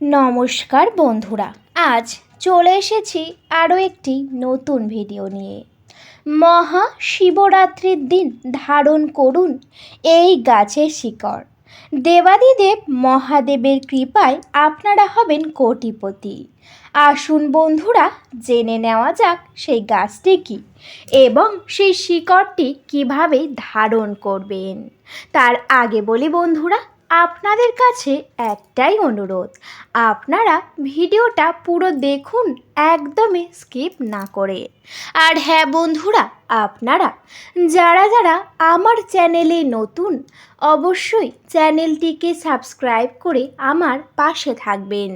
নমস্কার বন্ধুরা, আজ চলে এসেছি আরও একটি নতুন ভিডিও নিয়ে। মহা শিবরাত্রির দিন ধারণ করুন এই গাছের শিকড়। দেবাদিদেব মহাদেবের কৃপায় আপনারা হবেন কোটিপতি। আসুন বন্ধুরা, জেনে নেওয়া যাক সেই গাছটি কি এবং সেই শিকড়টি কীভাবে ধারণ করবেন। তার আগে বলি বন্ধুরা আপনাদের কাছে একটাই অনুরোধ, আপনারা ভিডিওটা পুরো দেখুন, একদমই স্কিপ না করে। আর হ্যাঁ বন্ধুরা, আপনারা যারা যারা আমার চ্যানেলে নতুন, অবশ্যই চ্যানেলটিকে সাবস্ক্রাইব করে আমার পাশে থাকবেন।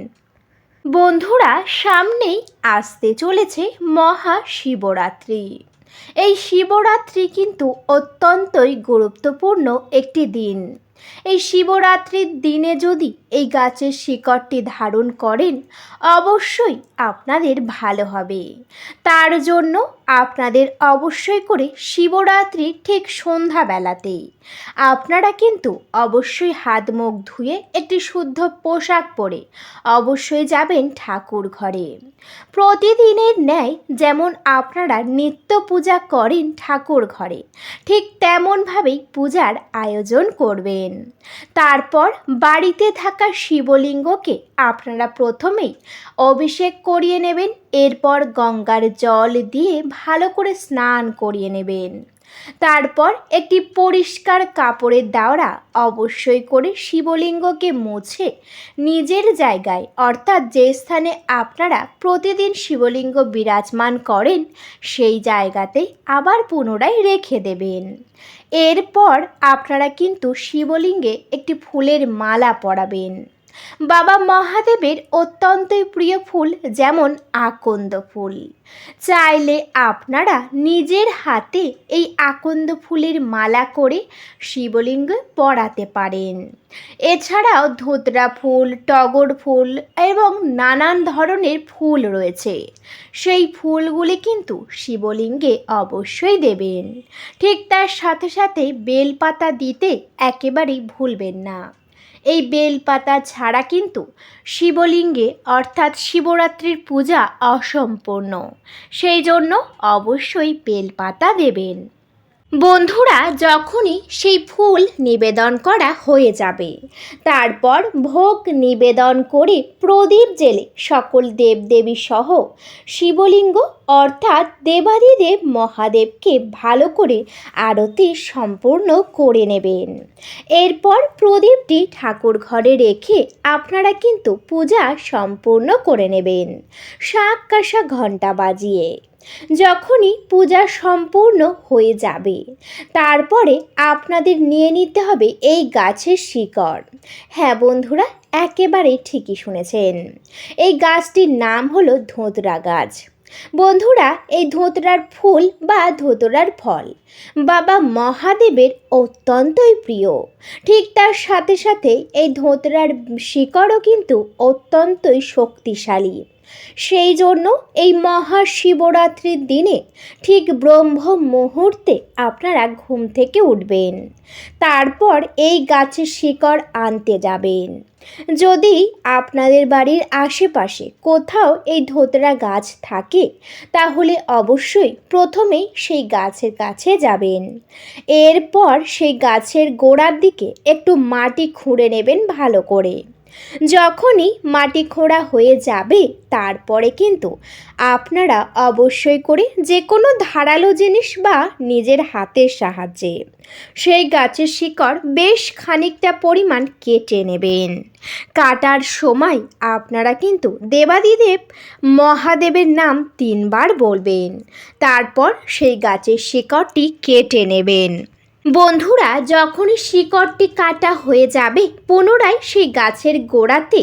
বন্ধুরা, সামনেই আসতে চলেছে মহা শিবরাত্রি এই শিবরাত্রি কিন্তু অত্যন্তই গুরুত্বপূর্ণ একটি দিন। এই শিবরাত্রির দিনে যদি এই গাছের শিকড়টি ধারণ করেন, অবশ্যই আপনাদের ভালো হবে। তার জন্য আপনাদের অবশ্যই করে শিবরাত্রি ঠিক সন্ধ্যাবেলাতেই আপনারা কিন্তু অবশ্যই হাত মুখ ধুয়ে একটি শুদ্ধ পোশাক পরে অবশ্যই যাবেন ঠাকুর ঘরে। প্রতিদিনের ন্যায় যেমন আপনারা নিত্য পূজা করেন ঠাকুর ঘরে, ঠিক তেমনভাবেই পূজার আয়োজন করবেন। তারপর বাড়িতে থাকা শিবলিঙ্গকে আপনারা প্রথমেই অভিষেক করিয়ে নেবেন, এরপর গঙ্গার জল দিয়ে ভালো করে স্নান করিয়ে নেবেন। তারপর একটি পরিষ্কার কাপড়ের দাওরা অবশ্যই করে শিবলিঙ্গকে মুছে নিজের জায়গায়, অর্থাৎ যে স্থানে আপনারা প্রতিদিন শিবলিঙ্গ বিরাজমান করেন, সেই জায়গাতে আবার পুনরায় রেখে দেবেন। এরপর আপনারা কিন্তু শিবলিঙ্গে একটি ফুলের মালা পরাবেন। বাবা মহাদেবের অত্যন্তই প্রিয় ফুল যেমন আকন্দ ফুল। চাইলে আপনারা নিজের হাতে এই আকন্দ ফুলের মালা করে শিবলিঙ্গ পড়াতে পারেন। এছাড়াও ধুতরা ফুল, টগর ফুল এবং নানান ধরনের ফুল রয়েছে। সেই ফুলগুলি কিন্তু শিবলিঙ্গে অবশ্যই দেবেন। ঠিক তার সাথে সাথে বেলপাতা দিতে একেবারেই ভুলবেন না। এই বেলপাতা ছাড়া কিন্তু শিবলিঙ্গে অর্থাৎ শিবরাত্রির পূজা অসম্পূর্ণ। সেই জন্য অবশ্যই বেলপাতা দেবেন। বন্ধুরা, যখনই সেই ফুল নিবেদন করা হয়ে যাবে, তারপর ভোগ নিবেদন করে প্রদীপ জেলে সকল দেবদেবী সহ শিবলিঙ্গ অর্থাৎ দেবাদিদেব মহাদেবকে ভালো করে আরতি সম্পূর্ণ করে নেবেন। এরপর প্রদীপটি ঠাকুর ঘরে রেখে আপনারা কিন্তু পূজা সম্পূর্ণ করে নেবেন। শাক কাঁসা ঘণ্টা বাজিয়ে যখনই পূজা সম্পূর্ণ হয়ে যাবে। তারপরে আপনাদের নিয়ে নিতে হবে এই গাছের শিকড়। হ্যাঁ বন্ধুরা, একেবারে ঠিকই শুনেছেন। এই গাছটির নাম হলো ধোঁতরা গাছ। বন্ধুরা, এই ধোতরার ফুল বা ধোতরার ফল বাবা মহাদেবের অত্যন্তই প্রিয়। ঠিক তার সাথে সাথে এই ধোতরার শিকড়ও কিন্তু অত্যন্তই শক্তিশালী। সেই জন্য এই মহাশিবরাত্রির দিনে ঠিক ব্রহ্ম মুহূর্তে আপনারা ঘুম থেকে উঠবেন। তারপর এই গাছের শিকড় আনতে যাবেন। যদি আপনাদের বাড়ির আশেপাশে কোথাও এই ধোতরা গাছ থাকে, তাহলে অবশ্যই প্রথমেই সেই গাছের কাছে যাবেন। এরপর সেই গাছের গোড়ার দিকে একটু মাটি খুঁড়ে নেবেন ভালো করে। যখনই মাটি খোঁড়া হয়ে যাবে, তারপরে কিন্তু আপনারা অবশ্যই করে যে কোনো ধারালো জিনিস বা নিজের হাতের সাহায্যে সেই গাছের শিকড় বেশ খানিকটা পরিমাণ কেটে নেবেন। কাটার সময় আপনারা কিন্তু দেবাদিদেব মহাদেবের নাম তিনবার বলবেন। তারপর সেই গাছের শিকড়টি কেটে নেবেন। বন্ধুরা, যখনই শিকড়টি কাটা হয়ে যাবে, পুনরায় সেই গাছের গোড়াতে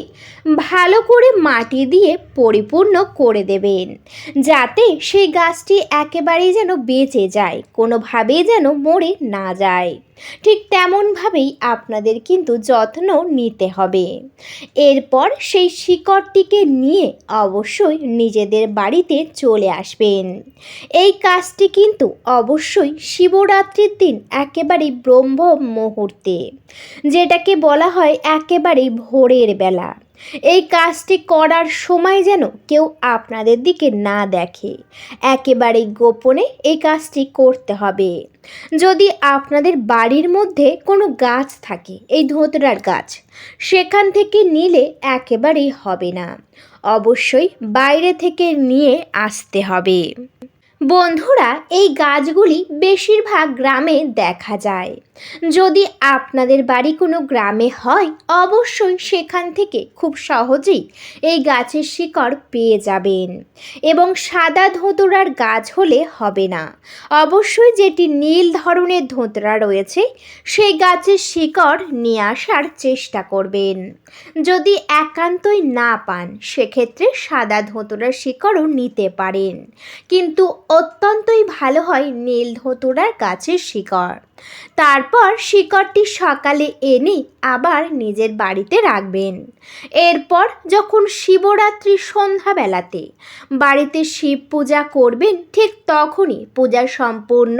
ভালো করে মাটি দিয়ে পরিপূর্ণ করে দেবেন। যাতে সেই গাছটি একেবারেই যেন বেঁচে যায়, কোনোভাবেই যেন মরে না যায়। ঠিক তেমনভাবেই আপনাদের কিন্তু যত্ন নিতে হবে। এরপর সেই শিকড়টিকে নিয়ে অবশ্যই নিজেদের বাড়িতে চলে আসবেন। এই কাজটি কিন্তু অবশ্যই শিবরাত্রির দিন একেবারে ব্রহ্ম মুহূর্তে যেটাকে বলা হয় একেবারে ভোরের বেলা। এই কাজটি করার সময় যেন কেউ আপনাদের দিকে না দেখে। একেবারেই গোপনে এই কাজটি করতে হবে। যদি আপনাদের বাড়ির মধ্যে কোনো গাছ থাকে, এই ধোতরার গাছ, সেখান থেকে নিলে একেবারেই হবে না। অবশ্যই বাইরে থেকে নিয়ে আসতে হবে। বন্ধুরা, এই গাছগুলি বেশিরভাগ গ্রামে দেখা যায়। যদি আপনাদের বাড়ি কোনো গ্রামে হয়, অবশ্যই সেখান থেকে খুব সহজেই এই গাছের শিকড় পেয়ে যাবেন এবং সাদা ধোতরার গাছ হলে হবে না। অবশ্যই যেটি নীল ধরনের ধোতরা রয়েছে, সেই গাছের শিকড় নিয়ে আসার চেষ্টা করবেন। যদি একান্তই না পান, সেক্ষেত্রে সাদা ধোতরার শিকড়ও নিতে পারেন। কিন্তু অত্যন্তই ভালো হয় নীল ধতুরার গাছের শিকড়। তারপর শিকড়টি সকালে এনে আবার নিজের বাড়িতে রাখবেন। এরপর যখন শিবরাত্রি সন্ধ্যাবেলাতে বাড়িতে শিব পূজা করবেন, ঠিক তখনই পূজা সম্পূর্ণ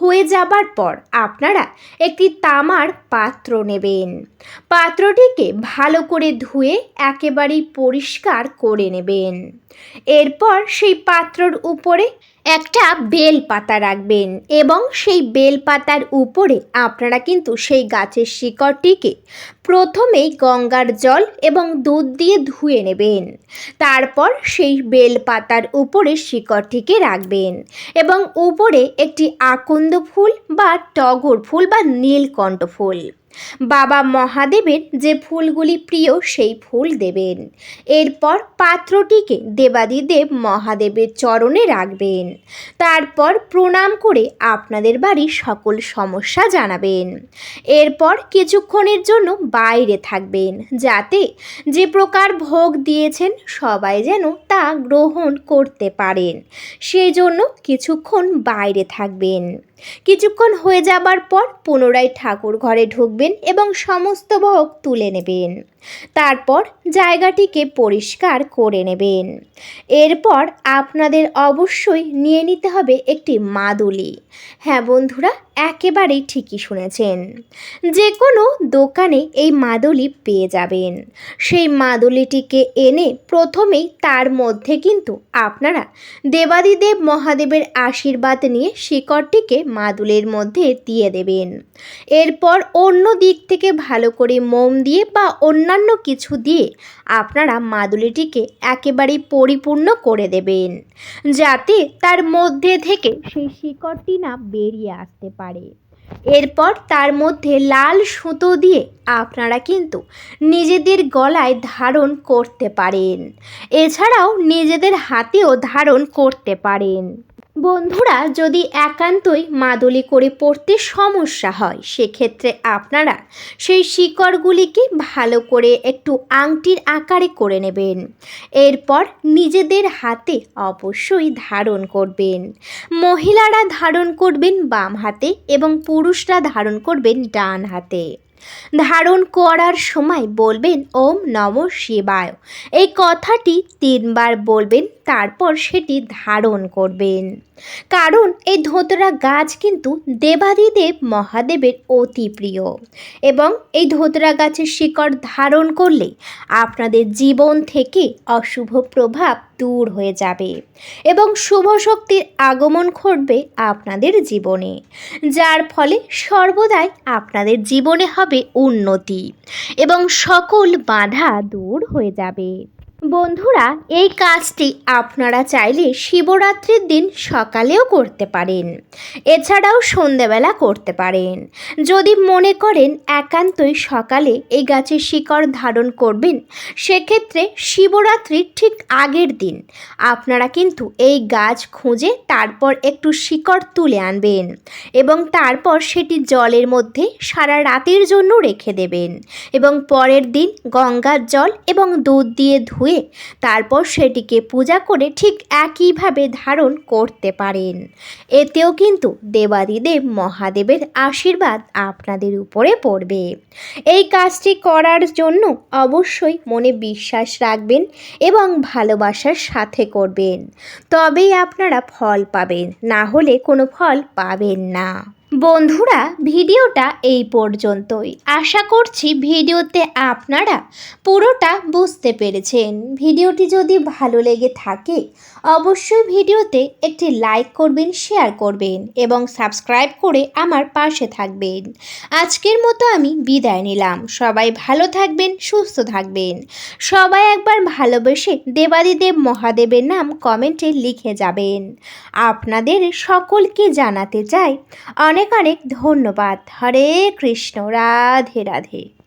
হয়ে যাবার পর আপনারা একটি তামার পাত্র নেবেন। পাত্রটিকে ভালো করে ধুয়ে একেবারেই পরিষ্কার করে নেবেন। এরপর সেই পাত্রর উপরে একটা বেল পাতা রাখবেন এবং সেই বেল পাতার উপরে আপনারা কিন্তু সেই গাছের শিকড়টিকে প্রথমেই গঙ্গার জল এবং দুধ দিয়ে ধুয়ে নেবেন। তারপর সেই বেল পাতার উপরে শিকড়টিকে রাখবেন এবং উপরে একটি আকন্দ ফুল বা টগর ফুল বা নীলকণ্ঠ ফুল। বাবা মহাদেবের যে ফুলগুলি প্রিয়, সেই ফুল দেবেন। এরপর পাত্রটিকে দেবাদিদেব মহাদেবের চরণে রাখবেন। তারপর প্রণাম করে আপনাদের বাড়ির সকল সমস্যা জানাবেন। এরপর কিছুক্ষণের জন্য বাইরে থাকবেন, যাতে যে প্রকার ভোগ দিয়েছেন সবাই যেন তা গ্রহণ করতে পারেন। সেই জন্য কিছুক্ষণ বাইরে থাকবেন। কিছুক্ষণ হয়ে যাবার পর পুনরায় ঠাকুর ঘরে ঢুকবেন এবং সমস্ত ভোগ তুলে নেবেন। তারপর জায়গাটিকে পরিষ্কার করে নেবেন। এরপর আপনাদের অবশ্যই নিয়ে নিতে হবে একটি মাদুলি। হ্যাঁ বন্ধুরা একেবারেই ঠিকই শুনেছেন। যে কোনো দোকানে এই মাদুলি পেয়ে যাবেন। সেই মাদুলিটিকে এনে প্রথমেই তার মধ্যে কিন্তু আপনারা দেবাদিদেব মহাদেবের আশীর্বাদ নিয়ে শিকড়টিকে মাদুলের মধ্যে দিয়ে দেবেন। এরপর অন্য দিক থেকে ভালো করে মোম দিয়ে বা অন্যান্য কিছু দিয়ে আপনারা মাদুলিটিকে একেবারেই পরিপূর্ণ করে দেবেন। যাতে তার মধ্যে থেকে সেই শিকড়টি না বেরিয়ে আসতে পারে। এরপর তার মধ্যে লাল সুতো দিয়ে আপনারা কিন্তু নিজেদের গলায় ধারণ করতে পারেন। এছাড়াও নিজেদের হাতেও ধারণ করতে পারেন। বন্ধুরা, যদি একান্তই মাদুলি করে পড়তে সমস্যা হয়, সেক্ষেত্রে আপনারা সেই শিকড়গুলিকে ভালো করে একটু আংটির আকারে করে নেবেন। এরপর নিজেদের হাতে অবশ্যই ধারণ করবেন। মহিলারা ধারণ করবেন বাম হাতে এবং পুরুষরা ধারণ করবেন ডান হাতে। ধারণ করার সময় বলবেন, ওম নম শিবায়। এই কথাটি তিনবার বলবেন তারপর সেটি ধারণ করবেন। কারণ এই ধোতরা গাছ কিন্তু দেবাদিদেব মহাদেবের অতি প্রিয়। এবং এই ধোতরা গাছের শিকড় ধারণ করলে আপনাদের জীবন থেকে অশুভ প্রভাব দূর হয়ে যাবে এবং শুভ শক্তির আগমন ঘটবে আপনাদের জীবনে, যার ফলে সর্বদাই আপনাদের জীবনে হবে উন্নতি এবং সকল বাধা দূর হয়ে যাবে। বন্ধুরা, এই কাজটি আপনারা চাইলে শিবরাত্রির দিন সকালেও করতে পারেন। এছাড়াও সন্ধেবেলা করতে পারেন। যদি মনে করেন একান্তই সকালে এই গাছের শিকড় ধারণ করবেন, সেক্ষেত্রে শিবরাত্রির ঠিক আগের দিন আপনারা কিন্তু এই গাছ খুঁজে তারপর একটু শিকড় তুলে আনবেন এবং তারপর সেটি জলের মধ্যে সারা রাতের জন্য রেখে দেবেন এবং পরের দিন গঙ্গার জল এবং দুধ দিয়ে ধুয়ে তারপর সেটিকে পূজা করে ঠিক একইভাবে ধারণ করতে পারেন। এতেও কিন্তু দেবাদিদেব মহাদেবের আশীর্বাদ আপনাদের উপরে পড়বে। এই কাজটি করার জন্য অবশ্যই মনে বিশ্বাস রাখবেন এবং ভালোবাসার সাথে করবেন। তবেই আপনারা ফল পাবেন, না হলে কোনো ফল পাবেন না। বন্ধুরা, ভিডিওটা এই পর্যন্তই। আশা করছি ভিডিওতে আপনারা পুরোটা বুঝতে পেরেছেন। ভিডিওটি যদি ভালো লেগে থাকে অবশ্যই ভিডিওতে একটি লাইক করবেন, শেয়ার করবেন এবং সাবস্ক্রাইব করে আমার পাশে থাকবেন। আজকের মতো আমি বিদায় নিলাম। সবাই ভালো থাকবেন, সুস্থ থাকবেন। সবাই একবার ভালোবেসে দেবাদিদেব মহাদেবের নাম কমেন্টে লিখে যাবেন। আপনাদের সকলকে জানাতে চাই অনেক অনেক ধন্যবাদ। হরে কৃষ্ণ, রাধে রাধে।